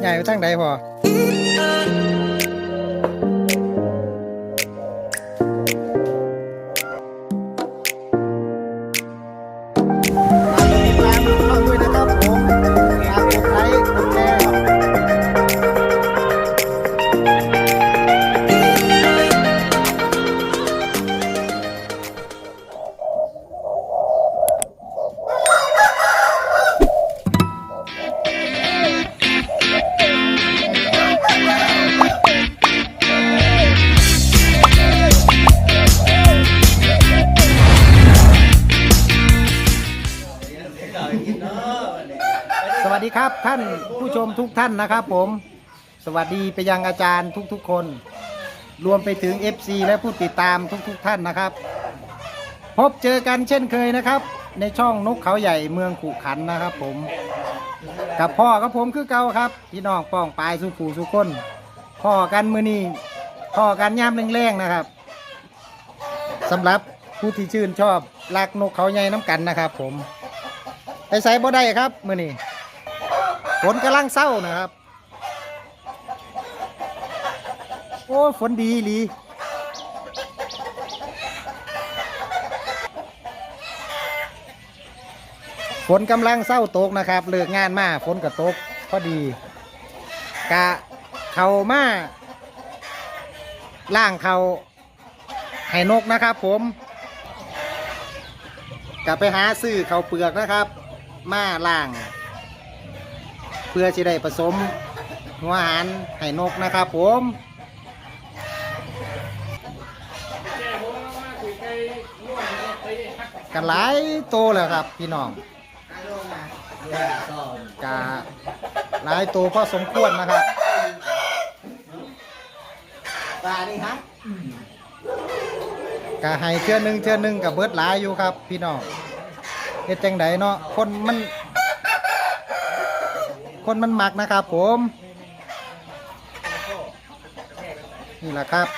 ใหญ่ไปทางใดพอ สวัสดีครับท่านผู้ชมทุกท่านนะครับผม สวัสดีไปยังอาจารย์ทุกๆคน รวมไปถึง FC และผู้ติดตามทุกๆท่านนะครับ พบเจอกันเช่นเคยนะครับ ในช่องนกเขาใหญ่เมืองขุขันนะครับผม กับพ่อกับผมคือเก่าครับพี่น้องป้องปลายสุขูสุคนพ่อกันมือนี้พ่อกันย่ำแรงๆนะครับสำหรับผู้ที่ชื่นชอบรักนกเขาใหญ่น้ำกันนะครับผม ไปใส่บ่ได้ครับมือนี้ฝนกำลังเศร้านะครับ โอ้ฝนดีอีหลีฝนกำลังเศร้าตกนะครับ เลิกงานมาฝนก็ตกพอดี กะเขามาล่างเขาให้นกนะครับผมกะไปหาซื้อเขาเปลือกนะครับ มาล่าง เพื่อจะได้ผสมหัวอาหารให้นกนะครับผมกันหลายโตแล้วครับพี่น้องกาหลายตัวพอสมควรนะครับปลาดิฮะกาให้เทื่อหนึงเทื่อหนึงกับเบิดหลายอยู่ครับ พี่น้องเฮ็ดจังไดเนาะคนมัน คนมันมักนะครับผมนี่แหละครับ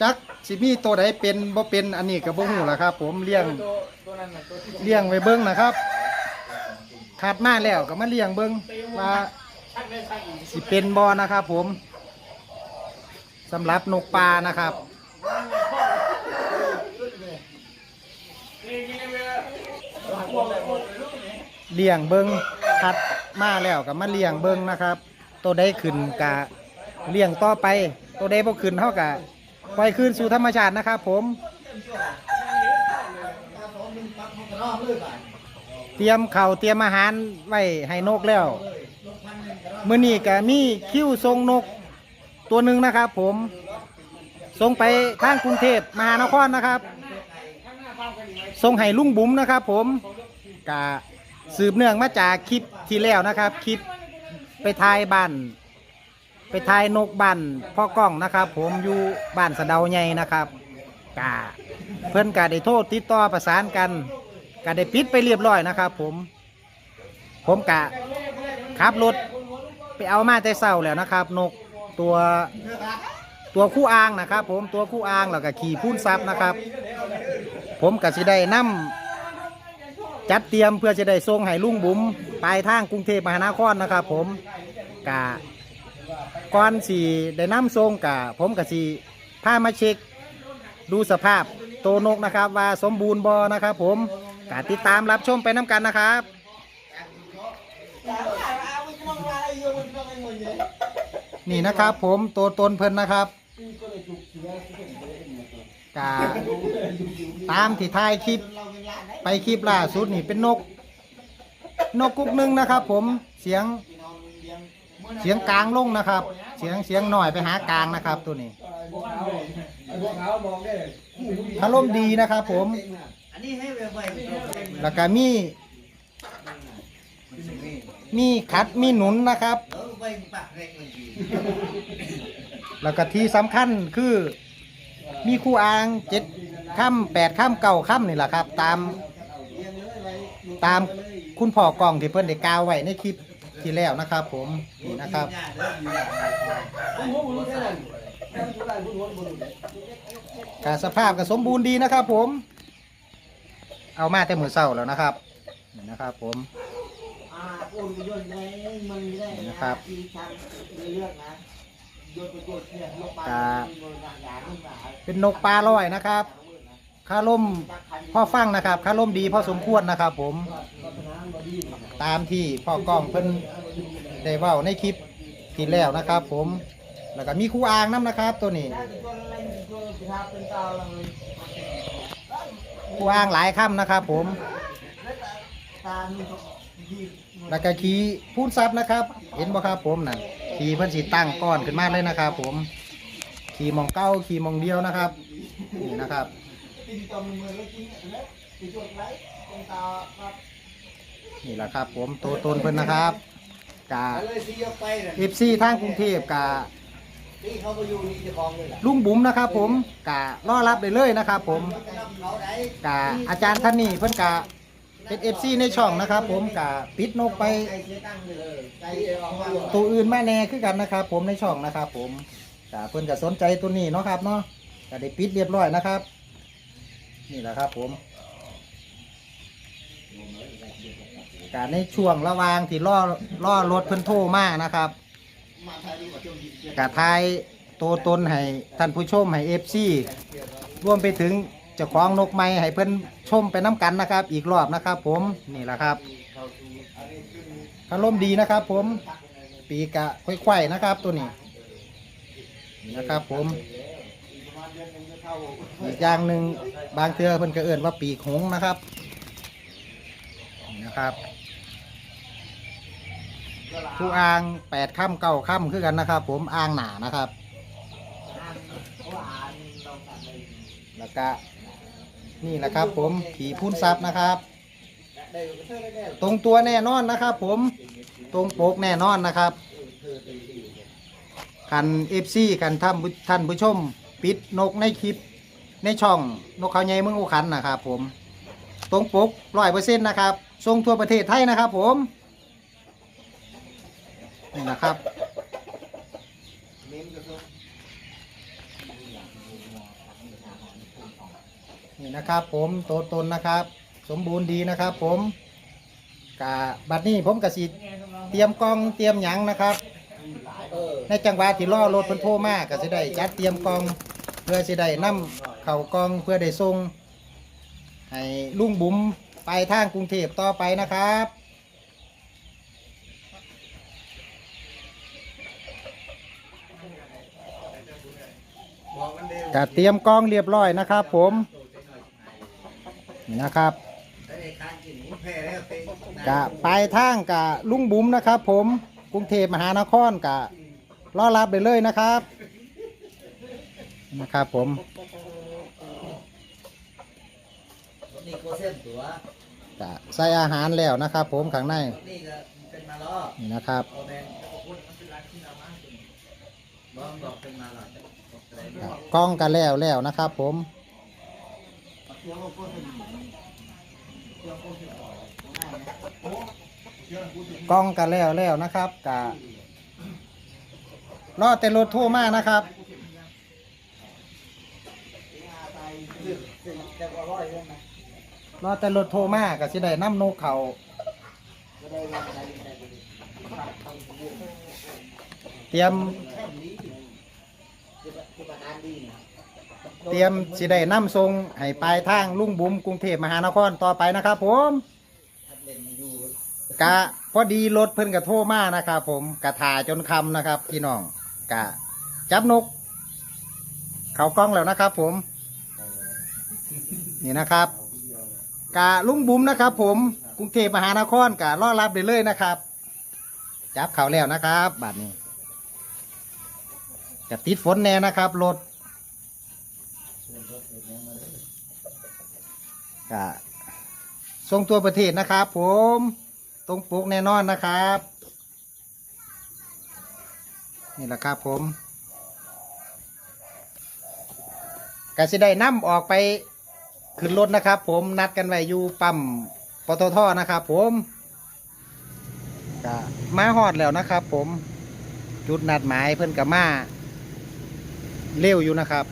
จักสิมีตัวใดเป็นบ่เป็นอันนี้ก็บ่ฮู้ล่ะครับ ผมเลี้ยงเลี้ยงไว้เบิ่งนะครับ ขาดมาแล้วก็มาเลี้ยงเบิ่งว่าสิเป็นบ่นะครับผม สำหรับนกปลานะครับ เลี้ยงเบิงคัดมาแล้วก็มาเลี้ยงเบิงนะครับ ตัวได้ขึ้นกะเลี้ยงต่อไป ตัวได้บ่ขึ้นเท่ากับปล่อยคืนสู่ธรรมชาตินะครับผมเตรียมเข่าเตรียมอาหารไว้ให้นกแล้ว มือนี้ก็มีคิ้วทรงนก ตัวหนึ่งนะครับ ผมส่งไปทางกรุงเทพมหานครนะครับส่งให้ลุงบุ๋มนะครับ ผมกะสืบเนื่องมาจากคลิปที่แล้วนะครับ คลิปไปถ่ายบ้านไปถ่ายนกบ้านพ่อกล้องนะครับ ผมอยู่บ้านสะเดาใหญ่นะครับกะเพื่อนกะได้โทษติดต่อประสานกันกะได้ปิดไปเรียบร้อยนะครับ ผม ผมกะขับรถไปเอามาแต่เศร้าแล้วนะครับ นก ตัวตัวคู่อ้างนะครับ ผมตัวคู่อ้างแล้วก็ขี่พุ่นซับนะครับ ผมกะสิได้นำจัดเตรียมเพื่อจะได้ส่งให้ลุงบุ๋มปลายทางกรุงเทพมหานครนะครับ ผมกะก่อนสีได้นำส่งกะผมกะสีพามาเช็คดูสภาพโตนกนะครับ ว่าสมบูรณ์บอนะครับ ผมกะติดตามรับชมไปน้ำกันนะครับ นี่นะครับ ผมตัวตนเพิ่นนะครับกะตามที่ท้ายคลิป ไปคลิปล่าสุดนี่เป็นนก นกกุกหนึงนะครับ ผมเสียงเสียงกลางลงนะครับ เสียงเสียงหน่อยไปหากลางนะครับ ตัวนี้อารมณ์ดีนะครับ ผมอันนี้ให้ไปแล้วก็มี มีขัดมีหนุนนะครับ ไปปากเล็กเลยดีแล้วก็ที่สำคัญคือมีคู่อ่างเจ็ดค่ำแปดค่ำเก้าค่ำนี่แหละครับ ตามตามคุณพ่อกล้องที่เพิ่อนได้กล่าวไว้ในคลิปที่แล้วนะครับ ผมนี่นะครับการสภาพก็สมบูรณ์ดีนะครับ ผม เอามาแต่มือเศร้าแล้วนะครับนี่นะครับ ผม โอนไปโยนในมันมีได้นะครับที่ทางในเรื่องนะโยนไปโยนเนี่ยลงไปอ่าโยนหนักหนาขึ้นมาเป็นนกปลาลอยนะครับค่าล่มพ่อฟังนะครับค่าล่มดีพอสมควรนะครับ ผมตามที่พ่อกล้องเพิ่นได้เว้าในคลิปที่แล้วนะครับ ผมแล้วก็มีครูอ่างน้ำนะครับ ตัวนี้ครูอ่างหลายค่ำนะครับ ผม แล้วก็ขี่พูนซับนะครับ เห็นบ่ครับผมนั่นขี่เพิ่นสีตั้งก้อนขึ้นมาเลยนะครับ ผมขี่มองเก้าขี่มองเดียวนะครับนี่นะครับนี่แหละครับ ผมโตัวตนเพิ่นนะครับกาเอฟซีทางกรุงเทพกาลุงบุ๋มนะครับ ผมกาล่อรับได้เลยนะครับ ผมกาอาจารย์ท่านนี้เพิ่นกา เป็นเอฟซีในช่องนะครับ ผมกาปิดนกไปตัวอื่นมาแน่คือกันนะครับ ผมในช่องนะครับ ผมกาเพิ่นก็สนใจตัวนี้เนาะครับเนาะก็ได้ปิดเรียบร้อยนะครับ นี่แหละครับ ผมกาในช่วงระหว่างที่ล่อล่อรถเพิ่นโทรมากนะครับกว่าช่วงที่กะทายตัวตนให้ท่านผู้ชมให้เอฟซีรวมไปถึง เจ้าของนกไม้ให้เพิ่อนชมไปน้ำกันนะครับ อีกรอบนะครับ ผมนี่แหละครับอารมดีนะครับ ผมปีกะค่อยๆนะครับ ตัวนี้นะครับ ผมอีกอย่างหนึ่งบางเทือเพิ่นก็เอื่นว่าปีกหงนะครับนะครับผู้อ่างแปดค่ำเก้าค่ำคือกันนะครับ ผมอ่างหนานะครับแล้วก็ นี่แหละครับ ผมผีพุ่นซับนะครับ ตรงตัวแน่นอนนะครับ ผมตรงโปกแน่นอนนะครับคันเอฟซีกันท่านผู้ท่านผู้ชม ปิดนกในคลิป ในช่องนกเขาใหญ่เมืองอุคันนะครับ ผม ตรงปกร้อยเปอร์เซ็นต์นะครับทรงทั่วประเทศไทยนะครับ ผมนี่นะครับ นี่นะครับ ผมโตตนนะครับ สมบูรณ์ดีนะครับ ผมกะบัดนี้ผมกะสิเตรียมกล้องเตรียมหยังนะครับ ในจังหวะที่ล่อรถเพิ่นโทรมากก็สิได้จัดเตรียมกล้อง เพื่อสิได้นำเข่ากล้องเพื่อได้ส่งให้ลุงบุ๋มไปทางกรุงเทพต่อไปนะครับบอกมันเร็วกะเตรียมกล้องเรียบร้อยนะครับ ผม นี่นะครับได้ในการกินหมูแพ้แล้วเต็งกะปลายทางกะลุงบุ๋มนะครับ ผมกรุงเทพมหานครกะรอรับไปเลยนะครับ นะครับผมนี่โคเส้นตัวกะใส่อาหารแล้วนะครับ ผมข้างในนี่ก็เป็นมาล้อนี่นะครับโอแมนจะพูดมันเป็นร้านที่เรามากจริงบอมบอกเป็นมาล้อจะบอกอะไรกะกล้องกันแล้วแล้วนะครับ ผม กล้องกันแล้วแล้วนะครับกะรอแต่รถโทรมากนะครับรอยใช่ไหมรอแต่รถโทรมาก็สิได้น้ำนกเขาเตรียม ที่ประการดีนะ เตรียมสิได้นำทรงให้ปลายทางลุงบุ๋มกรุงเทพมหานครต่อไปนะครับ ผมกะพอดีรถเพิ่นกะโทรมานะครับผมกะถ่าจนคำนะครับ พี่น้องกะจับนก เขากล้องแล้วนะครับ ผม นี่นะครับกะลุงบุ๋มนะครับ ผมกรุงเทพมหานครกะรอรับได้เลยนะครับ จับเขาแล้วนะครับบัดนี้จะติดฝนแน่นะครับรถ กะทรงตัวประเทศนะครับผมตรงปลูกแน่นอนนะครับ นี่แหละครับผมกสิได้นำออกไปขึ้นรถนะครับ ผมนัดกันไว้อยู่ปั๊มปตทนะครับ ผมก็มาฮอดแล้วนะครับ ผมจุดนัดหมายเพิ่อนกับมาเร็วอยู่นะครับ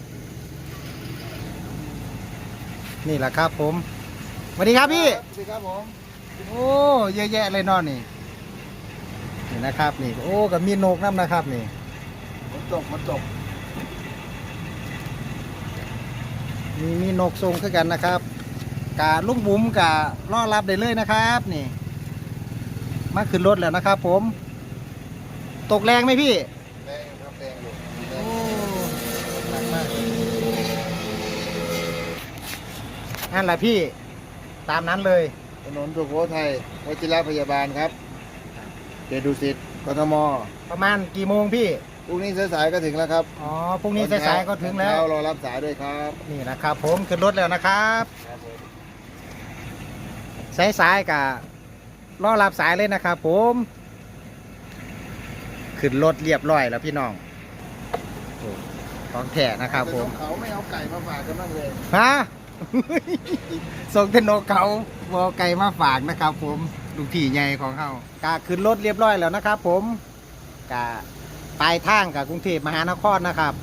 นี่แหละครับผมสวัสดีครับพี่ สวัสดีครับผมโอ้เยอะแยะเลยเนอนนี่นี่นะครับ นี่ โอ้กับมีนกน้ำนะครับ นี่ฝนตกฝนตกมีมีนกทรงคือกันนะครับกาลูกบุ๋มกาล่อรับได้เลยนะครับ นี่ มาขึ้นรถแล้วนะครับ ผม ตกแรงไหมพี่ แดงครับแดงอยู่แด โอ้ ง หนักมาก นั่นแหละพี่ตามนั้นเลย ถนนสุโขทัยวชิระพยาบาลครับเขตดุสิตกทมประมาณกี่โมงพี่ พรุ่งนี้สายๆก็ถึงแล้วครับอ๋อพรุ่งนี้สายๆก็ถึงแล้วตอนเช้ารอรับสายด้วยครับนี่นะครับผมขึ้นรถแล้วนะครับครับผมสายๆกับรอรับสายเลยนะครับผม ขึ้นรถเรียบร้อยแล้วพี่น้องโอ้ของแท้นะครับผม เขาไม่เอาไก่มาฝากกันบ้างเลยฮะ ส่งเทนโนเขาวอไก่มาฝากนะครับ ผมลูกพี่ใหญ่ของเขากาขึ้นรถเรียบร้อยแล้วนะครับ ผมกาปลายทางกับกรุงเทพมหานครนะครับ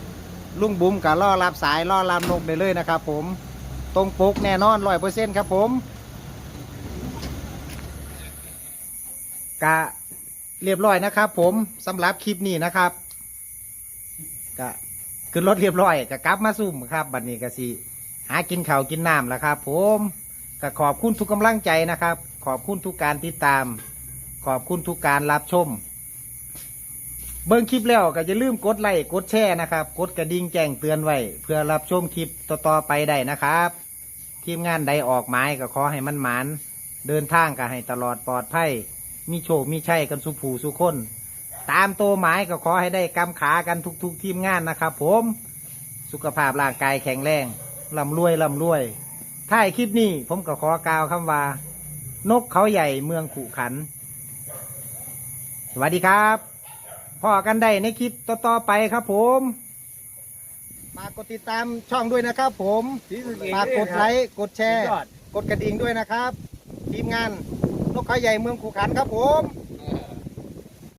ลุงบุ๋มกับล่อรับสายล่อรับนกได้เลยนะครับ ผมตรงปกแน่นอนร้อยเปอร์เซ็นต์ครับ ผมกะเรียบร้อยนะครับ ผมสำหรับคลิปนี้นะครับกะขึ้นรถเรียบร้อยกะกลับมาซุ่มครับ บัดนี้กะสิ หากินข้าวกินน้ำแล้วครับผมก็ขอบคุณทุกกำลังใจนะครับ ขอบคุณทุกการติดตาม ขอบคุณทุกการรับชม เบิ่งคลิปแล้วก็อย่าลืมกดไลค์กดแชร์นะครับ กดกระดิ่งแจ้งเตือนไว้ เพื่อรับชมคลิปต่อๆไปได้นะครับ ทีมงานใดออกหมายก็ขอให้มันหมานเดินทางก็ให้ตลอดปลอดภัยมีโชคมีชัยกันสุผูสุคน ตามโตวหมายก็ขอให้ได้กำขากันทุกๆ ทีมงานนะครับ ผม สุขภาพร่างกายแข็งแรง ร่ำรวยร่ำรวยท้ายคลิปนี้ผมก็ขอกล่าวคำว่า นกเขาใหญ่เมืองขุขัน สวัสดีครับพอกันได้ในคลิปต่อๆไปครับผมมากดติดตามช่องด้วยนะครับผมฝากกดไลค์กดแชร์ กดกระดิ่งด้วยนะครับ ทีมงานนกเขาใหญ่เมืองขุขันครับผม